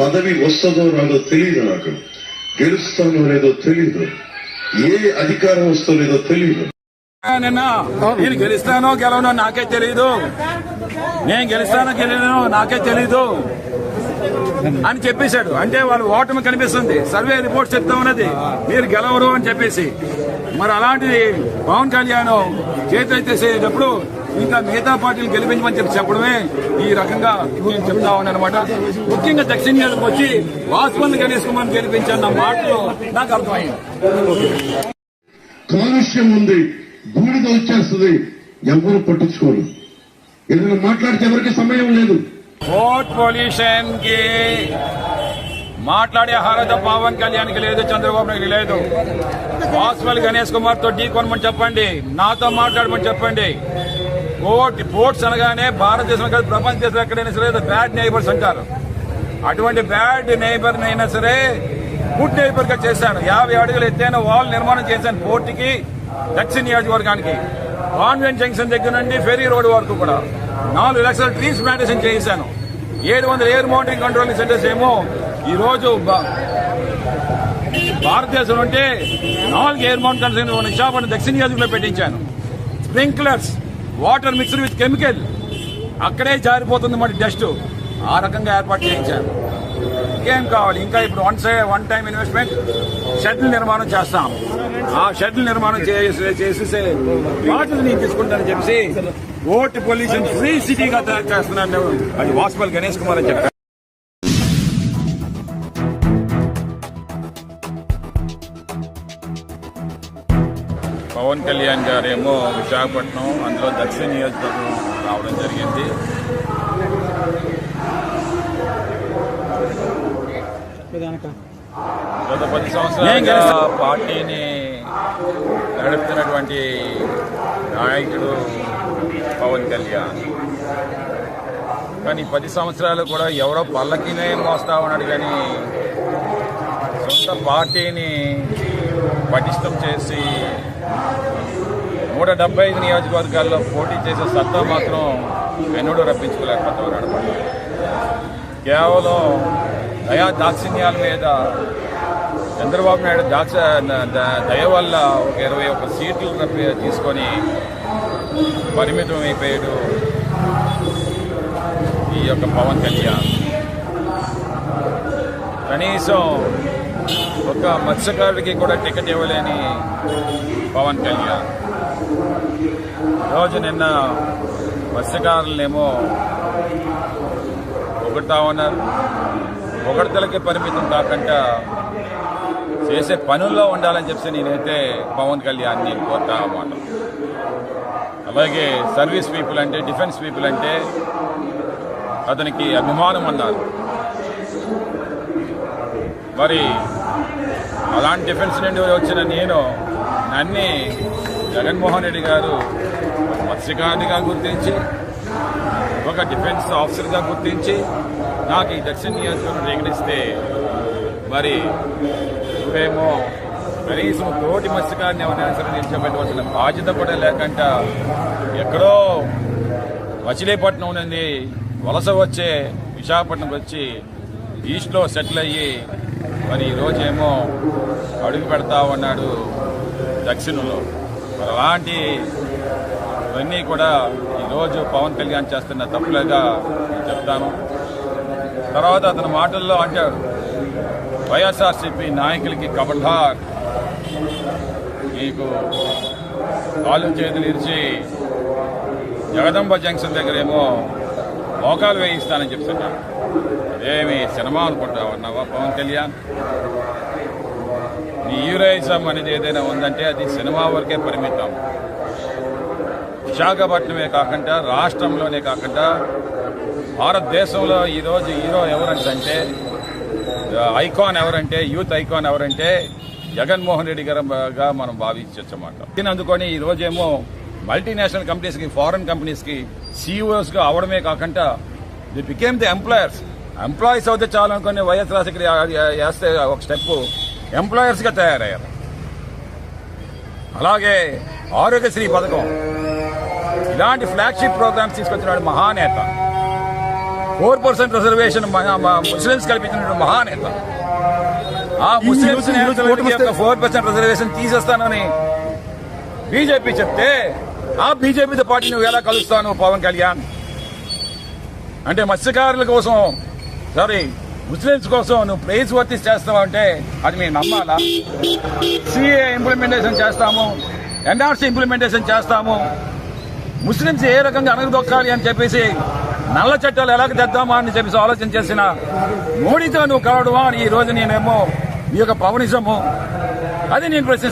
పదవి వస్తుందో రాదో తెలియదు నాకు. గెలుస్తానో లేదో తెలియదు ఏ అధికారం వస్తో లేదో తెలియదు నిన్న నేను గెలుస్తానో గెలవనో నాకే తెలియదు నేను గెలుస్తానో గెలవనో నాకే తెలియదు అని చెప్పేశాడు. అంటే వాళ్ళు ఓటమి కనిపిస్తుంది. సర్వే రిపోర్ట్ చెప్తా ఉన్నది. మీరు గెలవరు అని చెప్పేసి. మరి అలాంటిది పవన్ కళ్యాణ్ చేతెత్తేసేటప్పుడు ఇంకా మిగతా పార్టీలు గెలిపించమని చెప్పి చెప్పడమే ఈ రకంగా నేను చెప్తా అనమాట ముఖ్యంగా దక్షిణ నియోజకవర్గం వచ్చి వాసుపల్లి గణేష్ కుమార్ గెలిపించన్న మాటలు నాకు అర్థమైంది. కాలుష్యం ఉంది బూడిద వచ్చేస్తుంది ఎవరు పట్టించుకోరు. ఏదైనా మాట్లాడితే ఎవరికి సమయం లేదు. ఓట్ పొల్యూషన్కి మాట్లాడే అర్హత పవన్ కళ్యాణ్కి లేదు చంద్రబాబు నాయుడు లేదు. వాసుపల్లి గణేష్ కుమార్తో ఢీ కొనమని చెప్పండి నాతో మాట్లాడమని చెప్పండి. పోర్ట్ పోర్ట్స్ అనగానే భారతదేశం కాదు ప్రపంచ దేశం ఎక్కడైనా సరే బ్యాడ్ నైబర్స్ అంటారు. అటువంటి బ్యాడ్ నైబర్ అయినా సరే గుడ్ నైబర్గా చేశాను యాభై అడుగులు ఎత్తైన వాల్ నిర్మాణం చేశాను పోర్టుకి దక్షిణ నియోజకవర్గానికి. కాన్వెంట్ జంక్షన్ దగ్గర నుండి ఫెరీ రోడ్ వరకు కూడా నాలుగు లక్షల ట్రీస్ ప్లాంటేషన్ చేశాను. ఏడు వందల ఎయిర్ మౌంటింగ్ కంట్రోలింగ్ సెంటర్స్ ఏమో ఈ రోజు భారతదేశం ఉంటే నాలుగు ఎయిర్ మౌంట్ కంట్రోలింగ్ విశాఖపట్నం దక్షిణ నియోజకవర్గంలో పెట్టించాను. Sprinklers water mixed with chemical. అక్కడే జారిపోతుంది మరి డస్ట్. ఆ రకంగా ఏర్పాటు చేయించాను ఇంకేం కావాలి? ఇంకా ఇప్పుడు one side one time investment షెడ్ల నిర్మాణం చేస్తాం. ఆ షెడ్ల నిర్మాణం చేసి చేసేసే వాటర్ నేను తీసుకుంటానని చెప్పేసి ఓటు పొల్యూషన్ ఫ్రీ సిటీగా తయారు చేస్తున్నాను. అది వాసుపల్ గణేష్ కుమార్ అని చెప్పారు. పవన్ కళ్యాణ్ గారేమో విశాఖపట్నం అందులో దక్షిణ నియోజకవర్గం రావడం జరిగింది. గత పది సంవత్సరాలుగా పార్టీని నడుపుతున్నటువంటి నాయకుడు పవన్ కళ్యాణ్. కానీ పది సంవత్సరాలు కూడా ఎవరో పల్లకినే మోస్తా ఉన్నాడు కానీ సొంత పార్టీని పటిష్టం చేసి నూట డెబ్బై ఐదు నియోజకవర్గాల్లో పోటీ చేసే సత్తా మాత్రం ఎన్నడూ రప్పించుకోలేకపోతున్నాడు కేవలం దయా దాక్షిణ్యాల మీద చంద్రబాబు నాయుడు దాక్ష దయ వల్ల ఒక ఇరవై ఒక్క సీట్లు రప్పి తీసుకొని పరిమితం అయిపోయాడు ఈ యొక్క పవన్ కళ్యాణ్. కనీసం ఒక మత్స్యకారుడికి కూడా టికెట్ ఇవ్వలేని పవన్ కళ్యాణ్. రోజు నిన్న మత్స్యకారులనేమో పొగడతా ఉన్నారు. పొగడతలకి పరిమితం కాకుండా చేసే పనుల్లో ఉండాలని చెప్పి నేనైతే పవన్ కళ్యాణ్ నేను కోరుతా అన్నమాట అలాగే సర్వీస్ పీపుల్ అంటే డిఫెన్స్ పీపుల్ అంటే అతనికి అభిమానం అన్నారు. మరి అలాంటి డిఫెన్స్ నుండి వచ్చిన నేను నన్ను జగన్మోహన్ రెడ్డి గారు మత్స్యకారునిగా గుర్తించి ఒక డిఫెన్స్ ఆఫీసర్గా గుర్తించి నాకు ఈ దక్షిణ నియోజకవర్గం రేగడిస్తే మరి ఇప్పుడేమో కనీసం తోటి మత్స్యకారిని ఎవరైనా సరే నిలిచబెట్టవలసిన బాధ్యత కూడా లేకుండా ఎక్కడో మచిలీపట్నం నుండి వలస వచ్చే విశాఖపట్నం వచ్చి ఈస్ట్లో సెటిల్ అయ్యి మరి ఈరోజేమో అడుగు పెడతా ఉన్నాడు దక్షిణంలో. మరి అలాంటి ఇవన్నీ కూడా ఈరోజు పవన్ కళ్యాణ్ చేస్తున్న తప్పులుగా చెప్తాను. తర్వాత అతని మాటల్లో అంటాడు వైఎస్ఆర్సీపీ నాయకులకి కబడ్డార్ మీకు కాలు చేతులు ఇరిచి జగదంబ జంక్షన్ దగ్గర ఏమో మోకాలు వేయిస్తానని చెప్తున్నాను అదేమి సినిమా అనుకుంటా అన్నావా పవన్ కళ్యాణ్? నీ హీరోయిజం అనేది ఏదైనా ఉందంటే అది సినిమా వరకే పరిమితం. విశాఖపట్నమే కాకుండా రాష్ట్రంలోనే కాకుండా భారతదేశంలో ఈరోజు హీరో ఎవరంటే ఐకాన్ ఎవరంటే యూత్ ఐకాన్ ఎవరంటే జగన్మోహన్ రెడ్డి గారుగా మనం భావించవచ్చు అన్నమాట. దీని అందుకొని ఈ రోజేమో మల్టీనేషనల్ కంపెనీస్కి ఫారెన్ కంపెనీస్కి సీఈఓస్గా అవడమే కాకుండా the became the employers employees అవుతే చాలు అనుకుని వైఎస్ రాజశేఖర్ వేస్తే ఒక స్టెప్ ఎంప్లాయర్స్గా తయారయ్యారు. అలాగే ఆరోగ్యశ్రీ పథకం. ఇలాంటి ఫ్లాగ్షిప్ ప్రోగ్రామ్స్ తీసుకొచ్చినాడు మహానేత. ఫోర్ పర్సెంట్ రిజర్వేషన్ ముస్లింస్ కల్పించిన మహానేత. ఆ వస్తే- ఫోర్ పర్సెంట్ రిజర్వేషన్ తీసేస్తానని బీజేపీ చెప్తే ఆ బీజేపీతో పార్టీ నువ్వు ఎలా కలుస్తాను పవన్ కళ్యాణ్? అంటే మత్స్యకారుల కోసం సారీ ముస్లిమ్స్ కోసం నువ్వు ప్రైజ్ వర్తిస్ చేస్తావు అంటే అది మేము నమ్మాలా? సిఏ ఇంప్లిమెంటేషన్ చేస్తాము ఎన్ఆర్సీ ఇంప్లిమెంటేషన్ చేస్తాము. ముస్లిమ్స్ ఏ రకంగా అణగదొక్కాలి అని చెప్పేసి నల్ల చట్టాలు ఎలాగ తెద్దామా అని చెప్పేసి ఆలోచన చేసిన మోడీతో నువ్వు కలవడమా అని ఈ రోజు నేనేమో ఈ యొక్క పవనిజము. అది నేను ప్రశ్నిస్తాను